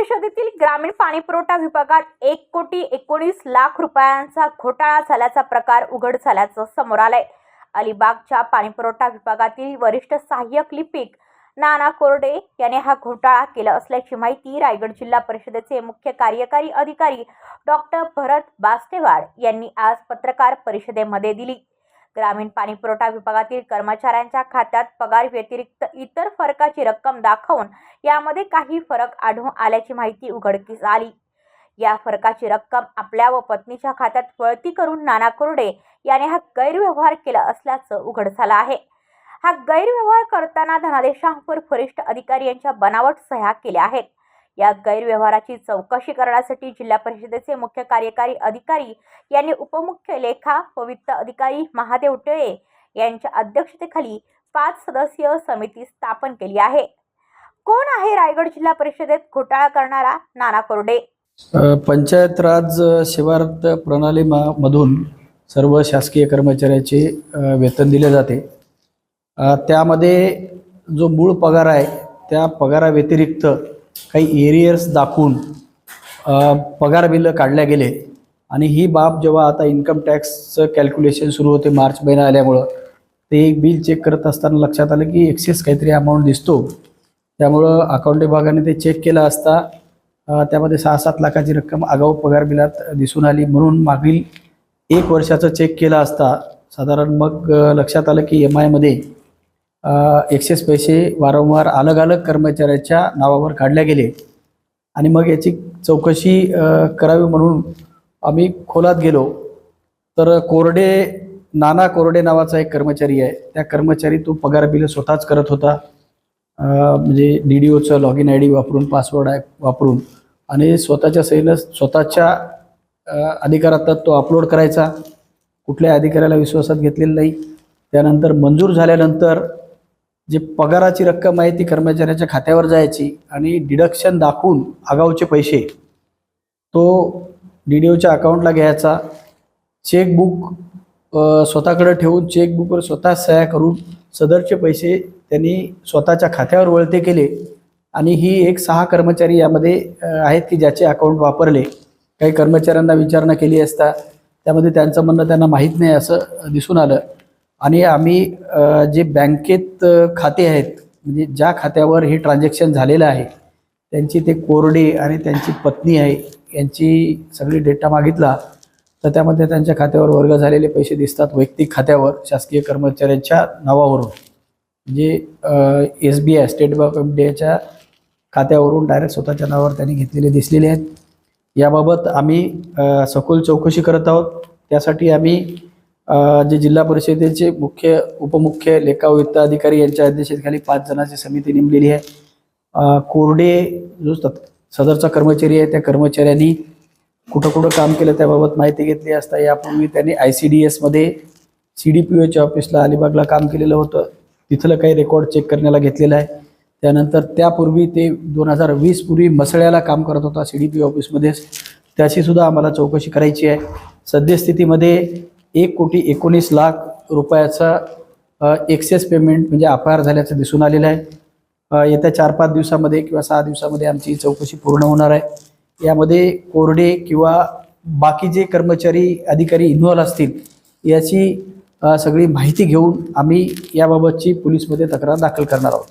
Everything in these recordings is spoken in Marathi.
परिषदेतील ग्रामीण पाणीपुरवठा विभागात एक कोटी एकोणीस लाख रुपयांचा घोटाळा झाल्याचा प्रकार उघड झाल्याचं समोर आलंय. अलिबागच्या पाणीपुरवठा विभागातील वरिष्ठ सहाय्यक लिपिक नाना कोरडे याने हा घोटाळा केला असल्याची माहिती रायगड जिल्हा परिषदेचे मुख्य कार्यकारी अधिकारी डॉक्टर भरत बास्तेवाड यांनी आज पत्रकार परिषदेमध्ये दिली. ग्रामीण पाणीपुरवठा विभागातील कर्मचाऱ्यांच्या खात्यात पगार व्यतिरिक्त इतर फरकाची रक्कम दाखवून यामध्ये काही फरक आढळून आल्याची माहिती उघडकीस आली. या फरकाची रक्कम आपल्या व पत्नीच्या खात्यात वळती करून नाना कुरडे याने हा गैरव्यवहार केला असल्याचं उघड झालं आहे. हा गैरव्यवहार करताना धनादेशांवर वरिष्ठ अधिकारी यांच्या बनावट सह्या केल्या आहेत. या गैरव्यवहाराची चौकशी करण्यासाठी जिल्हा परिषदेचे मुख्य कार्यकारी अधिकारी यांनी उपमुख्य लेखा व वित्त अधिकारी महादेव टिळे यांच्या अध्यक्षतेखाली पाच सदस्यीय समिती स्थापन केली आहे. कोण आहे रायगड जिल्हा परिषदेत घोटाळा करणारा? नाना कोरडे. पंचायत राज सेवार्थ प्रणाली मधून सर्व शासकीय कर्मचाऱ्याचे वेतन दिले जाते. त्यामध्ये जो मूळ पगार आहे त्या पगाराव्यतिरिक्त काही एरियर्स दाखवून पगार बिलं काढल्या गेले. आणि ही बाब जेव्हा आता इन्कम टॅक्सचं कॅल्क्युलेशन सुरू होते मार्च महिना आल्यामुळं ते एक बिल चेक करत असताना लक्षात आलं की एक्सेस काहीतरी अमाऊंट दिसतो. त्यामुळं अकाउंट विभागाने ते चेक केलं असता त्यामध्ये सहा सात लाखाची रक्कम आगाऊ पगार बिलात दिसून आली म्हणून मागील एक वर्षाचं चेक केलं असता. साधारण मग लक्षात आलं की एम आयमध्ये एक्सेस पैसे वारंवार अलग अलग कर्मचाऱ्याच्या नावावर काढल्या गेले. आणि मग याची चौकशी करावी म्हणून आम्ही खोलात गेलो. तर कोरडे नाना कोरडे नावाचा एक कर्मचारी आहे. त्या कर्मचारी तो पगार बिल स्वतःच करत होता. म्हणजे डी डी ओचं लॉग इन आय डी वापरून पासवर्ड आहे वापरून. आणि स्वतःच्या सहीनं स्वतःच्या अधिकारात तो अपलोड करायचा. कुठल्या अधिकाऱ्याला विश्वासात घेतलेला नाही. त्यानंतर मंजूर झाल्यानंतर जे पगाराची रक्कम आहे ती कर्मचाऱ्याच्या खात्यावर जायची आणि डिडक्शन दाखवून आगाऊचे पैसे तो डी डी ओच्या अकाउंटला घ्यायचा. चेकबुक स्वतःकडं स्वतःकडे ठेवून चेकबुकवर स्वतः सह्या करून सदरचे पैसे त्यांनी स्वतःच्या खात्यावर वळते केले. आणि ही एक सहा कर्मचारी यामध्ये आहेत की ज्याचे अकाउंट वापरले. काही कर्मचाऱ्यांना विचारणा केली असता त्यामध्ये त्यांचं म्हणणं त्यांना माहीत नाही असं दिसून आलं. आणि आम्ही जे बँकेत खाते आहेत म्हणजे ज्या खात्यावर हे ट्रान्झॅक्शन झालेलं आहे त्यांची ते कोरडे आणि त्यांची पत्नी आहे यांची सगळी डेटा मागितला तर त्यामध्ये त्यांच्या खात्यावर वर्ग झालेले पैसे दिसतात वैयक्तिक खात्यावर शासकीय कर्मचाऱ्यांच्या नावावरून. म्हणजे S B I State Bank of इंडियाच्या खात्यावरून डायरेक्ट स्वतःच्या नावावर त्यांनी घेतलेले दिसलेले आहेत. याबाबत आम्ही सखोल चौकशी करत आहोत. त्यासाठी आम्ही जे जिल्हा परिषदेचे मुख्य उपमुख्य लेखा वित्त अधिकारी यांच्या अध्यक्षतेखाली पाच जणांची समिती नेमलेली आहे. कोरडे जो सदरचा कर्मचारी आहे त्या कर्मचाऱ्यांनी कुठं कुठं काम केलं त्याबाबत माहिती घेतली असता यापूर्वी त्यांनी आय सी डी एसमध्ये सी डी पी ओच्या ऑफिसला अलिबागला काम केलेलं होतं. तिथलं काही रेकॉर्ड चेक करण्याला घेतलेलं आहे. त्यानंतर त्यापूर्वी ते दोन हजार वीस पूर्वी मसळ्याला काम करत होता सी डी पी ऑफिसमध्येच त्याची सुद्धा आम्हाला चौकशी करायची आहे. सद्यस्थितीमध्ये एक कोटी एकोणीस लाख रुपयाचा एक्सेस पेमेंट म्हणजे अपहार झाल्याचं दिसून आलेलं आहे. येत्या चार पाच दिवसामध्ये किंवा सहा दिवसामध्ये आमची चौकशी पूर्ण होणार आहे. यामध्ये कोरडे किंवा बाकी जे कर्मचारी अधिकारी इन्व्हॉल्व असतील याची सगळी माहिती घेऊन आम्ही याबाबतची पोलीसमध्ये तक्रार दाखल करणार आहोत.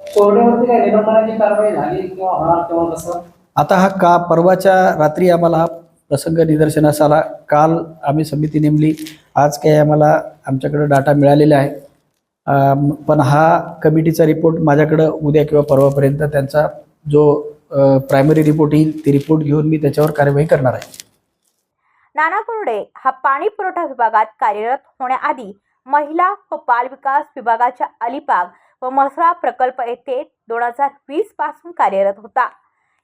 कोरड्यावरती काय निलंबनाची कारवाई झाली किंवा होणार किंवा कसं? आता हा का परवाच्या रात्री आम्हाला प्रसंग निदर्शनास आला काल आम्ही समिती नेमली. आज काही आम्हाला आमच्याकडं डाटा मिळालेला आहे. पण हा कमिटीचा रिपोर्ट माझ्याकडं उद्या किंवा परवापर्यंत त्यांचा जो प्रायमरी रिपोर्ट येईल ते रिपोर्ट घेऊन मी त्याच्यावर कार्यवाही करणार आहे. नाना कोरडे हा पाणी पुरवठा विभागात कार्यरत होण्याआधी महिला व बाल विकास विभागाच्या अलिबाग व म्हसळा प्रकल्प येथे दोन हजार वीसपासून कार्यरत होता.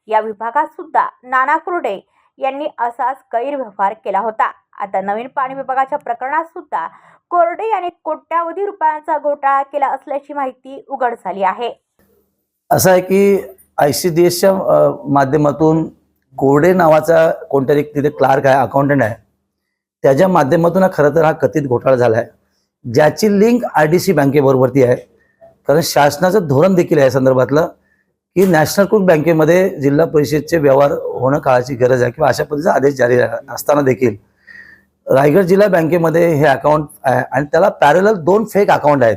या विभागात सुद्धा नाना कुर्डे यांनी असाच गैरव्यवहार केला होता. आता नवीन पाणी विभागाच्या प्रकरणात सुद्धा कोरडे यांनी कोट्यावधी रुपयांचा घोटाळा केला असल्याची माहिती उघड झाली आहे. असं आहे की आय सी डी एसच्या माध्यमातून कोरडे नावाचा कोणतरी तिथे क्लार्क आहे अकाउंटंट आहे. त्याच्या माध्यमातून हा खरं तर हा कथित घोटाळा झाला आहे ज्याची लिंक आय डी सी बँकेबरोबरती आहे. कारण शासनाचं धोरण देखील आहे या संदर्भातलं. की नॅशनलकृत बँकेमध्ये जिल्हा परिषदचे व्यवहार होणं काळाची गरज आहे किंवा अशा पद्धतीचा आदेश जारी असताना देखील रायगड जिल्हा बँकेमध्ये हे अकाउंट आहे आणि त्याला पॅरेलल दोन फेक अकाउंट आहेत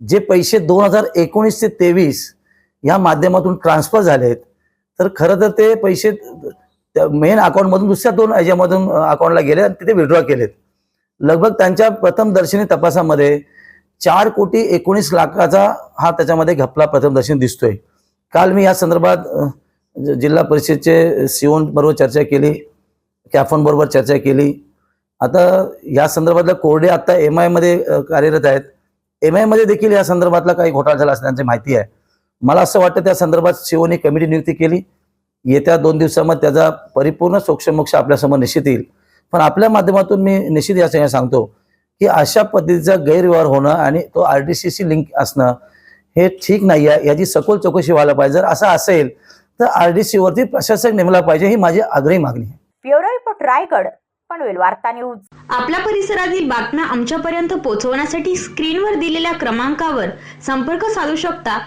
जे पैसे दोन हजार एकोणीस ते तेवीस या माध्यमातून ट्रान्सफर झालेत. तर खरं तर ते पैसे मेन अकाउंटमधून दुसऱ्या दोन याच्यामधून अकाउंटला गेले आणि तिथे विड्रॉ केलेत. लगभग त्यांच्या प्रथमदर्शनी तपासामध्ये चार कोटी एकोणीस लाखाचा हा त्याच्यामध्ये घपला प्रथमदर्शनी दिसतोय. काल मी या संदर्भात जिल्हा परिषदचे सीओन बरोबर चर्चा केली कॅफोन बरोबर चर्चा केली. आता या संदर्भातल्या कोरडे आता एम आयमध्ये कार्यरत आहेत. एम आयमध्ये देखील या संदर्भातला काही घोटाळा झाला असल्याची माहिती आहे. मला असं वाटतं त्या संदर्भात सीओने कमिटी नियुक्ती केली. येत्या दोन दिवसामध्ये त्याचा परिपूर्ण सोक्षमोक्ष आपल्यासमोर निश्चित येईल. पण आपल्या माध्यमातून मी निश्चित या सांगतो की अशा पद्धतीचा गैरव्यवहार होणं आणि तो R T C C link असणं हे ठीक नाही आहे याची सखोल चौकशी व्हायला पाहिजे. जर असं असेल तर आर डी सीवरती प्रशासक नेमला पाहिजे ही माझी आग्रही मागणी आहे. ब्युरो रिपोर्ट रायगड पनवेल वार्ता न्यूज. आपल्या परिसरातील बातम्या आमच्यापर्यंत पोहोचवण्यासाठी स्क्रीनवर दिलेल्या क्रमांकावर संपर्क साधू शकता.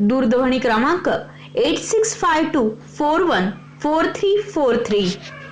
दूरध्वनी क्रमांक eight six five two four one four three four three